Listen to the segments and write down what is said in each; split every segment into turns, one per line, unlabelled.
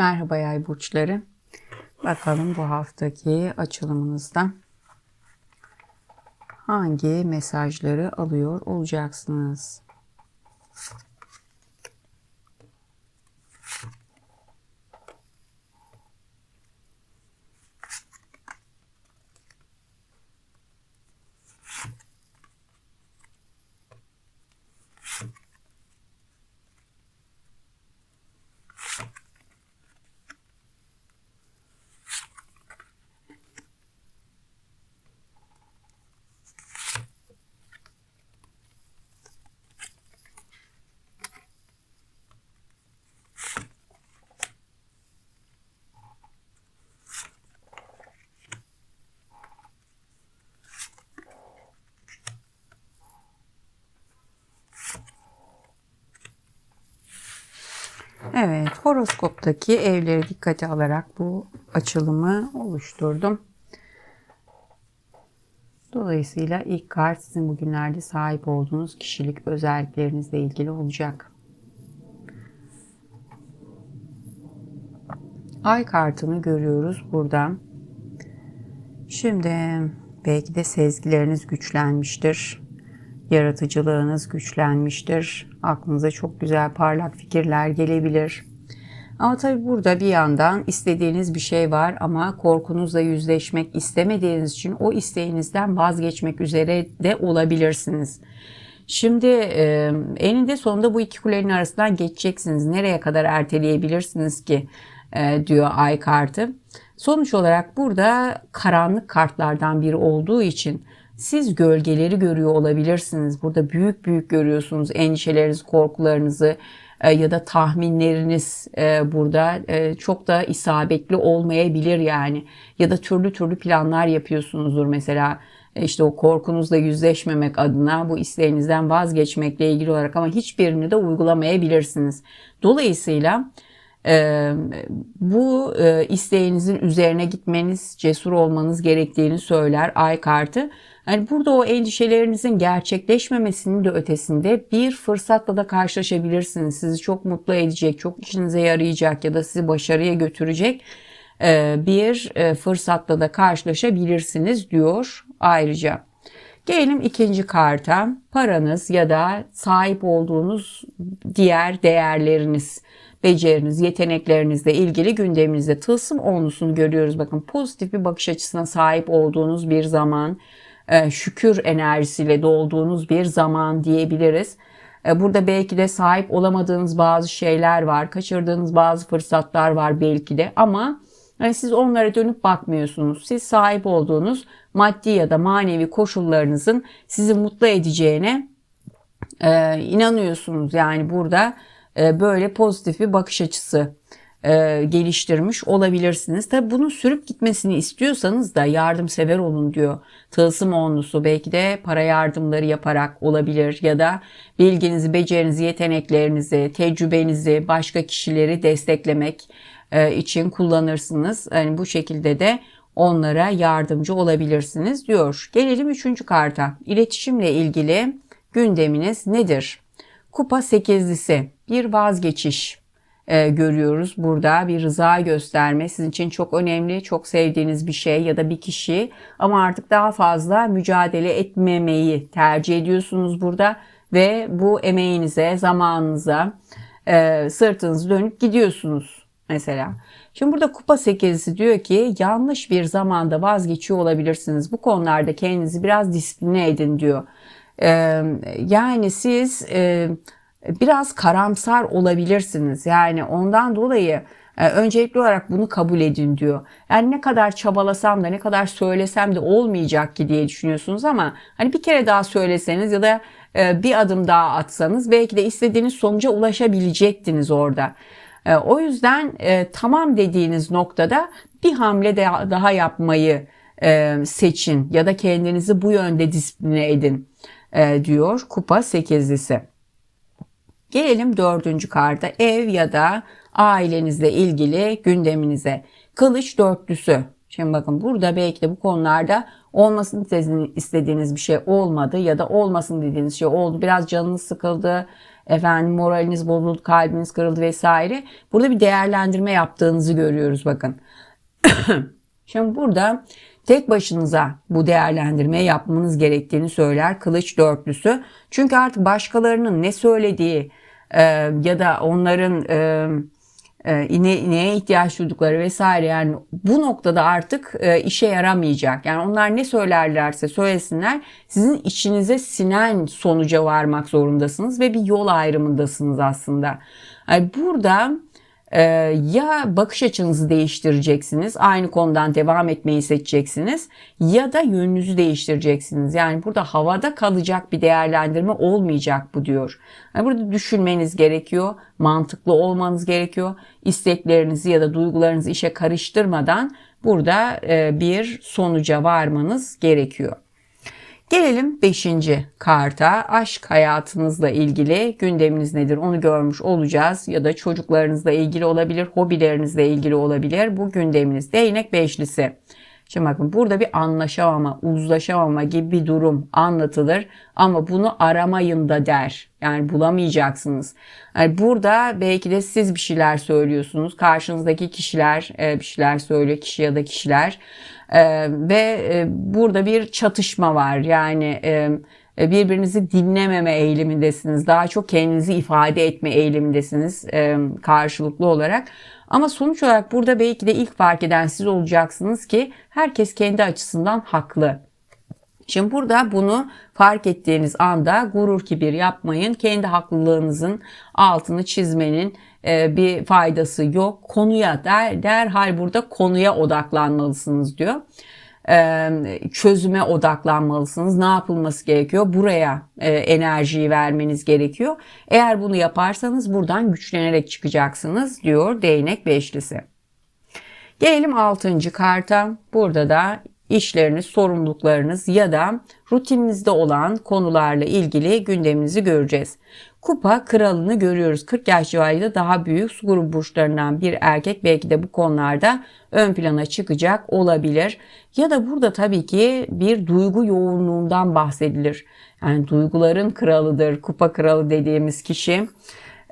Merhaba yay burçları. Bakalım bu haftaki açılımınızda hangi mesajları alıyor olacaksınız? Evet, horoskoptaki evleri dikkate alarak bu açılımı oluşturdum. Dolayısıyla ilk kart sizin bugünlerde sahip olduğunuz kişilik özelliklerinizle ilgili olacak. Ay kartını görüyoruz burada. Şimdi belki de sezgileriniz güçlenmiştir. Yaratıcılığınız güçlenmiştir. Aklınıza çok güzel parlak fikirler gelebilir. Ama tabii burada bir yandan istediğiniz bir şey var ama korkunuzla yüzleşmek istemediğiniz için o isteğinizden vazgeçmek üzere de olabilirsiniz. Şimdi e, eninde sonunda bu iki kulenin arasından geçeceksiniz. Nereye kadar erteleyebilirsiniz ki e, diyor ay kartı. Sonuç olarak burada karanlık kartlardan biri olduğu için siz gölgeleri görüyor olabilirsiniz. Burada büyük büyük görüyorsunuz endişelerinizi, korkularınızı ya da tahminleriniz e, burada e, çok da isabetli olmayabilir yani. Ya da türlü türlü planlar yapıyorsunuzdur mesela işte o korkunuzla yüzleşmemek adına bu isteğinizden vazgeçmekle ilgili olarak ama hiçbirini de uygulamayabilirsiniz. Dolayısıyla bu isteğinizin üzerine gitmeniz, cesur olmanız gerektiğini söyler ay kartı. Yani burada o endişelerinizin gerçekleşmemesinin de ötesinde bir fırsatla da karşılaşabilirsiniz. Sizi çok mutlu edecek, çok işinize yarayacak ya da sizi başarıya götürecek bir fırsatla da karşılaşabilirsiniz diyor ayrıca. Gelelim ikinci karta. Paranız ya da sahip olduğunuz diğer değerleriniz beceriniz, yeteneklerinizle ilgili gündeminizde tılsım onlusunu görüyoruz. Bakın pozitif bir bakış açısına sahip olduğunuz bir zaman, e, şükür enerjisiyle dolduğunuz bir zaman diyebiliriz. E, burada belki de sahip olamadığınız bazı şeyler var, kaçırdığınız bazı fırsatlar var belki de ama yani siz onlara dönüp bakmıyorsunuz. Siz sahip olduğunuz maddi ya da manevi koşullarınızın sizi mutlu edeceğine e, inanıyorsunuz. Yani burada e, böyle pozitif bir bakış açısı e, geliştirmiş olabilirsiniz. Tabi bunun sürüp gitmesini istiyorsanız da yardımsever olun diyor. Tılsım onlusu belki de para yardımları yaparak olabilir ya da bilginizi, becerinizi, yeteneklerinizi, tecrübenizi başka kişileri desteklemek e, için kullanırsınız. Yani bu şekilde de onlara yardımcı olabilirsiniz diyor. Gelelim üçüncü karta. İletişimle ilgili gündeminiz nedir? Kupa sekizlisi bir vazgeçiş e, görüyoruz. Burada bir rıza gösterme sizin için çok önemli, çok sevdiğiniz bir şey ya da bir kişi ama artık daha fazla mücadele etmemeyi tercih ediyorsunuz burada ve bu emeğinize, zamanınıza e, sırtınızı dönüp gidiyorsunuz mesela. Şimdi burada kupa sekizisi diyor ki yanlış bir zamanda vazgeçiyor olabilirsiniz. Bu konularda kendinizi biraz disipline edin diyor. Ee, yani siz e, biraz karamsar olabilirsiniz. Yani ondan dolayı e, öncelikli olarak bunu kabul edin diyor. Yani ne kadar çabalasam da ne kadar söylesem de olmayacak ki diye düşünüyorsunuz ama hani bir kere daha söyleseniz ya da e, bir adım daha atsanız belki de istediğiniz sonuca ulaşabilecektiniz orada. E, o yüzden tamam dediğiniz noktada bir hamle daha yapmayı seçin ya da kendinizi bu yönde disipline edin diyor kupa sekizlisi. Gelelim dördüncü karta ev ya da ailenizle ilgili gündeminize. Kılıç dörtlüsü. Şimdi bakın burada belki de bu konularda olmasını istediğiniz bir şey olmadı ya da olmasın dediğiniz şey oldu. Biraz canınız sıkıldı efendim moraliniz bozuldu, kalbiniz kırıldı vesaire. Burada bir değerlendirme yaptığınızı görüyoruz bakın. Şimdi burada tek başınıza bu değerlendirmeyi yapmanız gerektiğini söyler kılıç dörtlüsü. Çünkü artık başkalarının ne söylediği e, ya da onların e, e, ne, neye ihtiyaç duydukları vesaire yani bu noktada artık e, işe yaramayacak. Yani onlar ne söylerlerse söylesinler sizin içinize sinen sonuca varmak zorundasınız ve bir yol ayrımındasınız aslında. Yani burada ee, ya bakış açınızı değiştireceksiniz, aynı konudan devam etmeyi seçeceksiniz ya da yönünüzü değiştireceksiniz. Yani burada havada kalacak bir değerlendirme olmayacak bu diyor. Yani burada düşünmeniz gerekiyor, mantıklı olmanız gerekiyor. İsteklerinizi ya da duygularınızı işe karıştırmadan burada e, bir sonuca varmanız gerekiyor. Gelelim 5. karta. Aşk hayatınızla ilgili gündeminiz nedir onu görmüş olacağız. Ya da çocuklarınızla ilgili olabilir, hobilerinizle ilgili olabilir. Bu gündeminiz değnek beşlisi. Şimdi bakın burada bir anlaşamama, uzlaşamama gibi bir durum anlatılır ama bunu aramayın da der. Yani bulamayacaksınız. Yani burada belki de siz bir şeyler söylüyorsunuz. Karşınızdaki kişiler e, bir şeyler söylüyor, kişi ya da kişiler. Ee, ve e, burada bir çatışma var. Yani e, birbirinizi dinlememe eğilimindesiniz. Daha çok kendinizi ifade etme eğilimindesiniz e, karşılıklı olarak. Ama sonuç olarak burada belki de ilk fark eden siz olacaksınız ki herkes kendi açısından haklı. Şimdi burada bunu fark ettiğiniz anda gurur kibir yapmayın. Kendi haklılığınızın altını çizmenin e, bir faydası yok. Konuya der, derhal burada konuya odaklanmalısınız diyor. Çözüme odaklanmalısınız. Ne yapılması gerekiyor? Buraya enerjiyi vermeniz gerekiyor. Eğer bunu yaparsanız buradan güçlenerek çıkacaksınız diyor değnek beşlisi. Gelelim 6. karta. Burada da işleriniz, sorumluluklarınız ya da rutininizde olan konularla ilgili gündeminizi göreceğiz. Kupa kralını görüyoruz. 40 yaş civarında daha büyük su grubu burçlarından bir erkek belki de bu konularda ön plana çıkacak olabilir. Ya da burada tabii ki bir duygu yoğunluğundan bahsedilir. Yani duyguların kralıdır, kupa kralı dediğimiz kişi.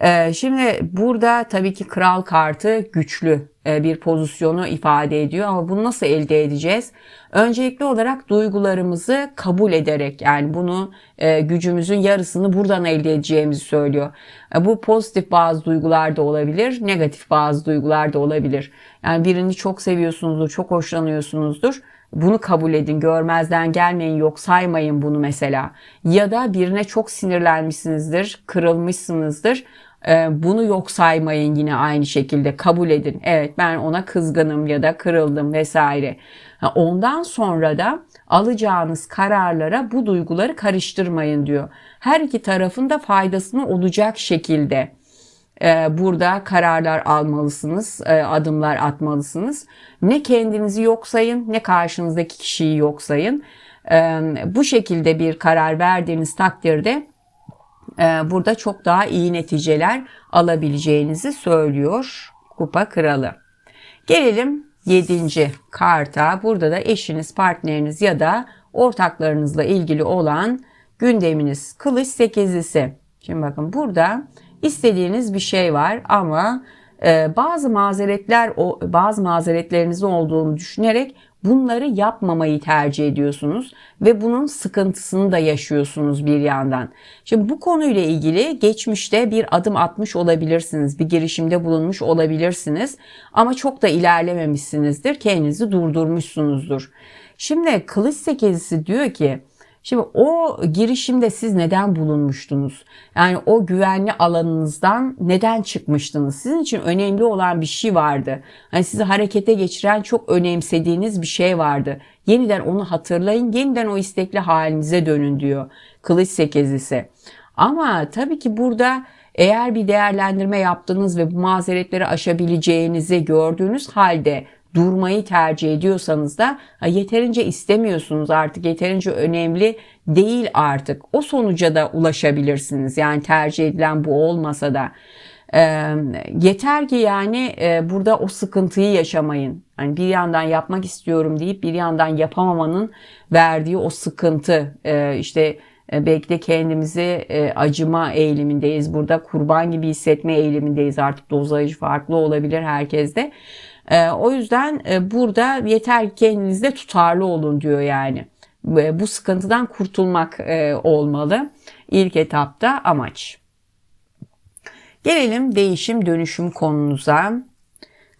Ee, şimdi burada tabii ki kral kartı güçlü e, bir pozisyonu ifade ediyor ama bunu nasıl elde edeceğiz? Öncelikli olarak duygularımızı kabul ederek yani bunu e, gücümüzün yarısını buradan elde edeceğimizi söylüyor. E, bu pozitif bazı duygular da olabilir, negatif bazı duygular da olabilir. Yani birini çok seviyorsunuzdur, çok hoşlanıyorsunuzdur. Bunu kabul edin, görmezden gelmeyin, yok saymayın bunu mesela. Ya da birine çok sinirlenmişsinizdir, kırılmışsınızdır. Ee, bunu yok saymayın yine aynı şekilde kabul edin. Evet ben ona kızgınım ya da kırıldım vesaire. Ondan sonra da alacağınız kararlara bu duyguları karıştırmayın diyor. Her iki tarafın da faydasını olacak şekilde e, burada kararlar almalısınız, e, adımlar atmalısınız. Ne kendinizi yok sayın, ne karşınızdaki kişiyi yok sayın. E, bu şekilde bir karar verdiğiniz takdirde ee, burada çok daha iyi neticeler alabileceğinizi söylüyor Kupa Kralı. Gelelim 7. karta. Burada da eşiniz, partneriniz ya da ortaklarınızla ilgili olan gündeminiz. Kılıç sekizlisi. Şimdi bakın burada istediğiniz bir şey var ama e, bazı mazeretler bazı mazeretlerinizin olduğunu düşünerek Bunları yapmamayı tercih ediyorsunuz ve bunun sıkıntısını da yaşıyorsunuz bir yandan. Şimdi bu konuyla ilgili geçmişte bir adım atmış olabilirsiniz, bir girişimde bulunmuş olabilirsiniz ama çok da ilerlememişsinizdir, kendinizi durdurmuşsunuzdur. Şimdi kılıç sekizisi diyor ki Şimdi o girişimde siz neden bulunmuştunuz? Yani o güvenli alanınızdan neden çıkmıştınız? Sizin için önemli olan bir şey vardı. Hani sizi harekete geçiren çok önemsediğiniz bir şey vardı. Yeniden onu hatırlayın, yeniden o istekli halinize dönün diyor Kılıç Sekizlisi. Ama tabii ki burada eğer bir değerlendirme yaptınız ve bu mazeretleri aşabileceğinizi gördüğünüz halde durmayı tercih ediyorsanız da yeterince istemiyorsunuz artık yeterince önemli değil artık. O sonuca da ulaşabilirsiniz. Yani tercih edilen bu olmasa da. E, yeter ki yani e, burada o sıkıntıyı yaşamayın. Yani bir yandan yapmak istiyorum deyip bir yandan yapamamanın verdiği o sıkıntı e, işte belki de kendimizi e, acıma eğilimindeyiz. Burada kurban gibi hissetme eğilimindeyiz. Artık dozajı farklı olabilir herkeste. E, o yüzden burada yeter ki kendinizde tutarlı olun diyor yani. Bu sıkıntıdan kurtulmak olmalı. İlk etapta amaç. Gelelim değişim dönüşüm konunuza.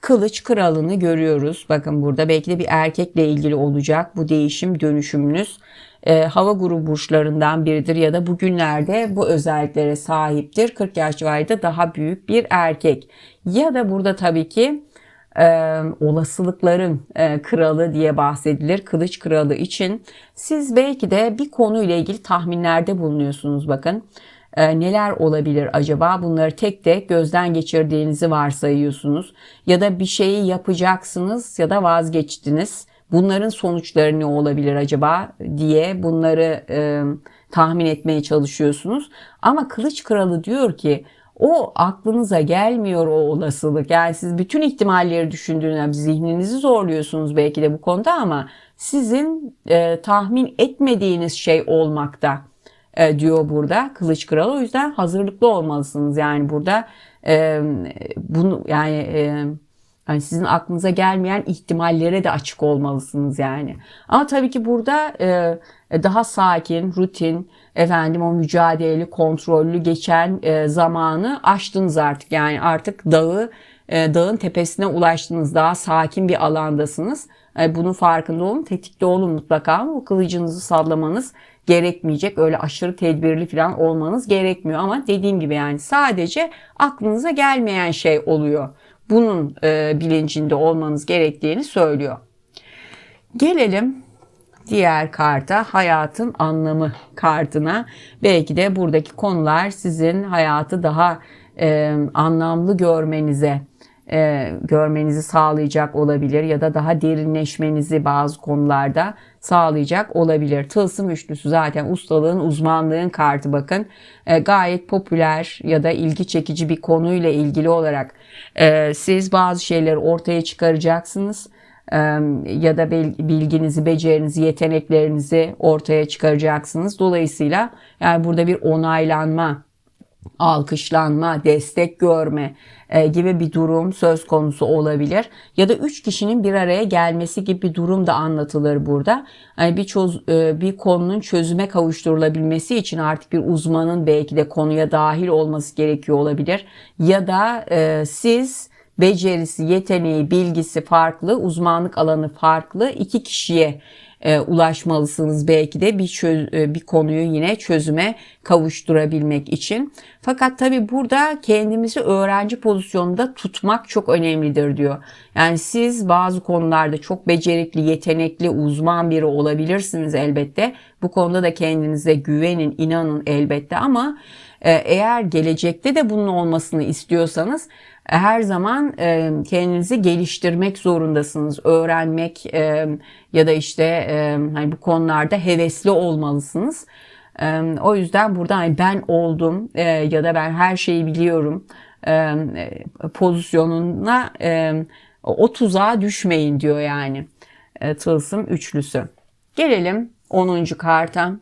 Kılıç kralını görüyoruz. Bakın burada belki de bir erkekle ilgili olacak bu değişim dönüşümünüz. E, hava grubu burçlarından biridir ya da bugünlerde bu özelliklere sahiptir. 40 yaş civarında daha büyük bir erkek. Ya da burada tabii ki e, olasılıkların e, kralı diye bahsedilir. Kılıç kralı için siz belki de bir konuyla ilgili tahminlerde bulunuyorsunuz bakın. E, neler olabilir acaba? Bunları tek tek gözden geçirdiğinizi varsayıyorsunuz. Ya da bir şeyi yapacaksınız ya da vazgeçtiniz. Bunların sonuçları ne olabilir acaba diye bunları e, tahmin etmeye çalışıyorsunuz. Ama Kılıç Kralı diyor ki o aklınıza gelmiyor o olasılık. Yani siz bütün ihtimalleri düşündüğünüzde zihninizi zorluyorsunuz belki de bu konuda ama sizin e, tahmin etmediğiniz şey olmakta e, diyor burada Kılıç Kralı. O yüzden hazırlıklı olmalısınız. Yani burada e, bunu yani e, yani sizin aklınıza gelmeyen ihtimallere de açık olmalısınız yani. Ama tabii ki burada e, daha sakin, rutin, efendim o mücadeleli, kontrollü geçen e, zamanı aştınız artık. Yani artık dağı, e, dağın tepesine ulaştınız. Daha sakin bir alandasınız. E, bunun farkında olun, tetikte olun mutlaka o kılıcınızı sallamanız gerekmeyecek. Öyle aşırı tedbirli falan olmanız gerekmiyor ama dediğim gibi yani sadece aklınıza gelmeyen şey oluyor. Bunun e, bilincinde olmanız gerektiğini söylüyor. Gelelim diğer karta hayatın anlamı kartına. Belki de buradaki konular sizin hayatı daha e, anlamlı görmenize e, görmenizi sağlayacak olabilir ya da daha derinleşmenizi bazı konularda sağlayacak olabilir. Tılsım üçlüsü zaten ustalığın, uzmanlığın kartı bakın. E, gayet popüler ya da ilgi çekici bir konuyla ilgili olarak e, siz bazı şeyleri ortaya çıkaracaksınız e, ya da bilginizi, becerinizi, yeteneklerinizi ortaya çıkaracaksınız. Dolayısıyla yani burada bir onaylanma alkışlanma, destek görme e, gibi bir durum söz konusu olabilir. Ya da üç kişinin bir araya gelmesi gibi bir durum da anlatılır burada. Yani bir, çöz, e, bir konunun çözüme kavuşturulabilmesi için artık bir uzmanın belki de konuya dahil olması gerekiyor olabilir. Ya da e, siz becerisi, yeteneği, bilgisi farklı, uzmanlık alanı farklı iki kişiye e, ulaşmalısınız belki de bir çöz, e, bir konuyu yine çözüme kavuşturabilmek için. Fakat tabi burada kendimizi öğrenci pozisyonunda tutmak çok önemlidir diyor. Yani siz bazı konularda çok becerikli, yetenekli, uzman biri olabilirsiniz elbette. Bu konuda da kendinize güvenin, inanın elbette ama e, eğer gelecekte de bunun olmasını istiyorsanız her zaman e, kendinizi geliştirmek zorundasınız. Öğrenmek e, ya da işte e, hani bu konularda hevesli olmalısınız. E, o yüzden burada hani ben oldum e, ya da ben her şeyi biliyorum e, pozisyonuna e, o tuzağa düşmeyin diyor yani e, tılsım üçlüsü. Gelelim 10. karta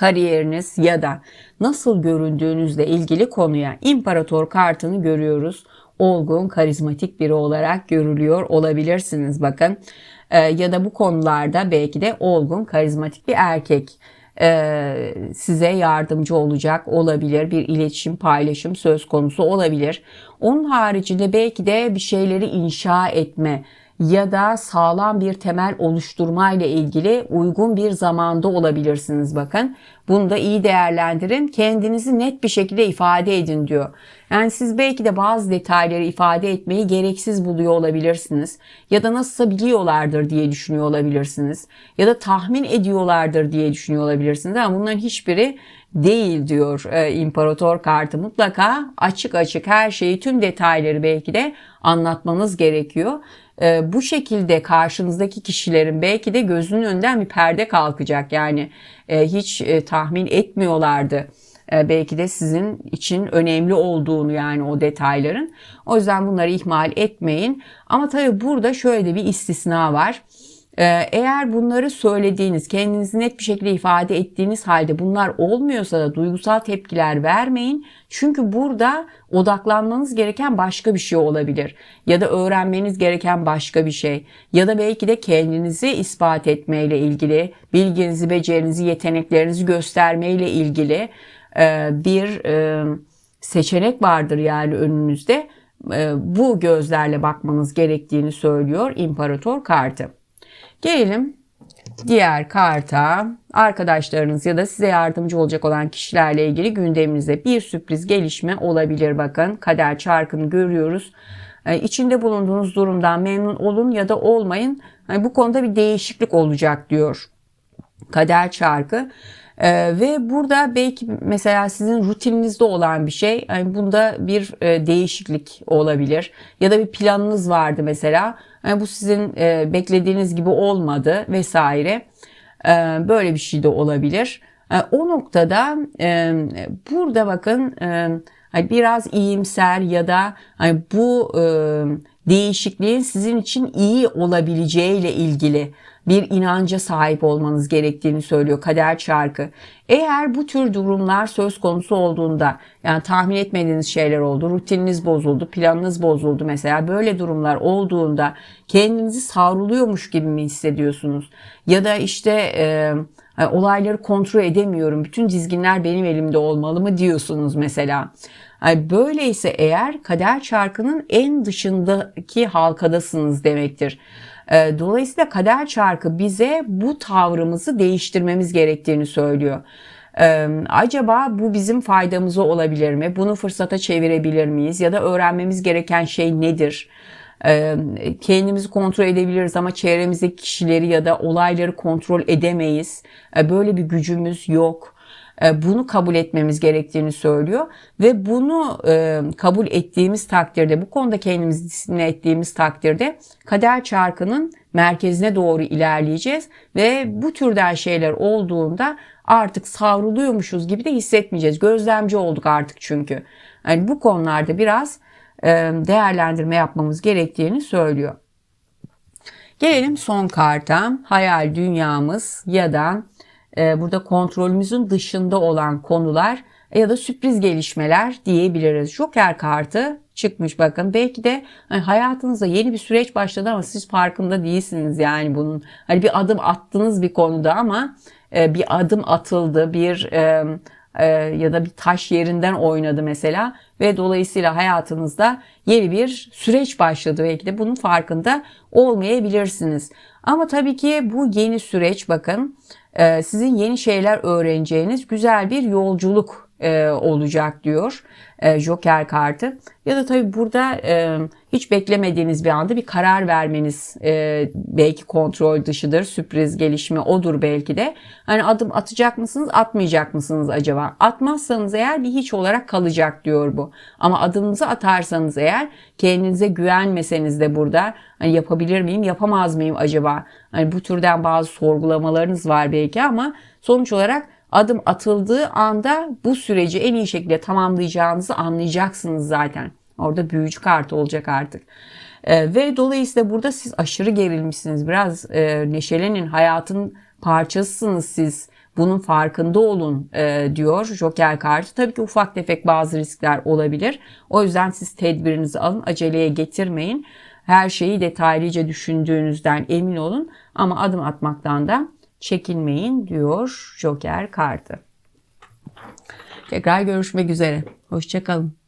kariyeriniz ya da nasıl göründüğünüzle ilgili konuya imparator kartını görüyoruz. Olgun, karizmatik biri olarak görülüyor olabilirsiniz bakın. Ee, ya da bu konularda belki de olgun, karizmatik bir erkek e, size yardımcı olacak olabilir. Bir iletişim, paylaşım söz konusu olabilir. Onun haricinde belki de bir şeyleri inşa etme, ya da sağlam bir temel oluşturma ile ilgili uygun bir zamanda olabilirsiniz bakın. Bunu da iyi değerlendirin. Kendinizi net bir şekilde ifade edin diyor. Yani siz belki de bazı detayları ifade etmeyi gereksiz buluyor olabilirsiniz. Ya da nasılsa biliyorlardır diye düşünüyor olabilirsiniz. Ya da tahmin ediyorlardır diye düşünüyor olabilirsiniz. Ama bunların hiçbiri değil diyor e, imparator kartı. Mutlaka açık açık her şeyi tüm detayları belki de anlatmanız gerekiyor. E, bu şekilde karşınızdaki kişilerin belki de gözünün önünden bir perde kalkacak. Yani e, hiç e, tahmin etmiyorlardı e, belki de sizin için önemli olduğunu yani o detayların. O yüzden bunları ihmal etmeyin. Ama tabii burada şöyle bir istisna var. Ee, eğer bunları söylediğiniz, kendinizi net bir şekilde ifade ettiğiniz halde bunlar olmuyorsa da duygusal tepkiler vermeyin. Çünkü burada odaklanmanız gereken başka bir şey olabilir. Ya da öğrenmeniz gereken başka bir şey. Ya da belki de kendinizi ispat etmeyle ilgili, bilginizi, becerinizi, yeteneklerinizi göstermeyle ilgili e, bir e, seçenek vardır yani önünüzde. E, bu gözlerle bakmanız gerektiğini söylüyor İmparator kartı. Gelelim diğer karta arkadaşlarınız ya da size yardımcı olacak olan kişilerle ilgili gündeminizde bir sürpriz gelişme olabilir bakın. Kader çarkını görüyoruz. Ee, içinde bulunduğunuz durumdan memnun olun ya da olmayın. Yani bu konuda bir değişiklik olacak diyor. Kader çarkı. Ee, ve burada belki mesela sizin rutininizde olan bir şey, yani bunda bir e, değişiklik olabilir ya da bir planınız vardı mesela, bu sizin e, beklediğiniz gibi olmadı vesaire. E, böyle bir şey de olabilir. E, o noktada burada bakın hani biraz iyimser ya da hani bu e, değişikliğin sizin için iyi olabileceğiyle ilgili bir inanca sahip olmanız gerektiğini söylüyor kader çarkı. Eğer bu tür durumlar söz konusu olduğunda yani tahmin etmediğiniz şeyler oldu, rutininiz bozuldu, planınız bozuldu mesela böyle durumlar olduğunda kendinizi savruluyormuş gibi mi hissediyorsunuz? Ya da işte e, olayları kontrol edemiyorum, bütün dizginler benim elimde olmalı mı diyorsunuz mesela. Böyleyse eğer kader çarkının en dışındaki halkadasınız demektir. Ee, dolayısıyla kader çarkı bize bu tavrımızı değiştirmemiz gerektiğini söylüyor. Ee, acaba bu bizim faydamıza olabilir mi? Bunu fırsata çevirebilir miyiz? Ya da öğrenmemiz gereken şey nedir? Kendimizi kontrol edebiliriz ama çevremizdeki kişileri ya da olayları kontrol edemeyiz. Böyle bir gücümüz yok. Bunu kabul etmemiz gerektiğini söylüyor ve bunu kabul ettiğimiz takdirde bu konuda kendimizi disipline ettiğimiz takdirde kader çarkının merkezine doğru ilerleyeceğiz ve bu türden şeyler olduğunda artık savruluyormuşuz gibi de hissetmeyeceğiz. Gözlemci olduk artık çünkü. Yani bu konularda biraz değerlendirme yapmamız gerektiğini söylüyor. Gelelim son karta hayal dünyamız ya da e, burada kontrolümüzün dışında olan konular ya da sürpriz gelişmeler diyebiliriz. Joker kartı çıkmış bakın. Belki de hani hayatınızda yeni bir süreç başladı ama siz farkında değilsiniz yani bunun. Hani bir adım attınız bir konuda ama e, bir adım atıldı, bir e, e, ya da bir taş yerinden oynadı mesela ve dolayısıyla hayatınızda yeni bir süreç başladı. Belki de bunun farkında olmayabilirsiniz. Ama tabii ki bu yeni süreç bakın e, sizin yeni şeyler öğreneceğiniz güzel bir yolculuk e, olacak diyor e, Joker kartı. Ya da tabii burada e, hiç beklemediğiniz bir anda bir karar vermeniz e, belki kontrol dışıdır. Sürpriz gelişme odur belki de. Hani adım atacak mısınız atmayacak mısınız acaba? Atmazsanız eğer bir hiç olarak kalacak diyor bu. Ama adımınızı atarsanız eğer kendinize güvenmeseniz de burada hani yapabilir miyim yapamaz mıyım acaba? Hani bu türden bazı sorgulamalarınız var belki ama sonuç olarak adım atıldığı anda bu süreci en iyi şekilde tamamlayacağınızı anlayacaksınız zaten. Orada büyücü kartı olacak artık. E, ve dolayısıyla burada siz aşırı gerilmişsiniz. Biraz e, neşelenin, hayatın parçasısınız siz. Bunun farkında olun e, diyor Joker kartı. Tabii ki ufak tefek bazı riskler olabilir. O yüzden siz tedbirinizi alın, aceleye getirmeyin. Her şeyi detaylıca düşündüğünüzden emin olun ama adım atmaktan da çekinmeyin diyor Joker kartı. Tekrar görüşmek üzere. Hoşçakalın.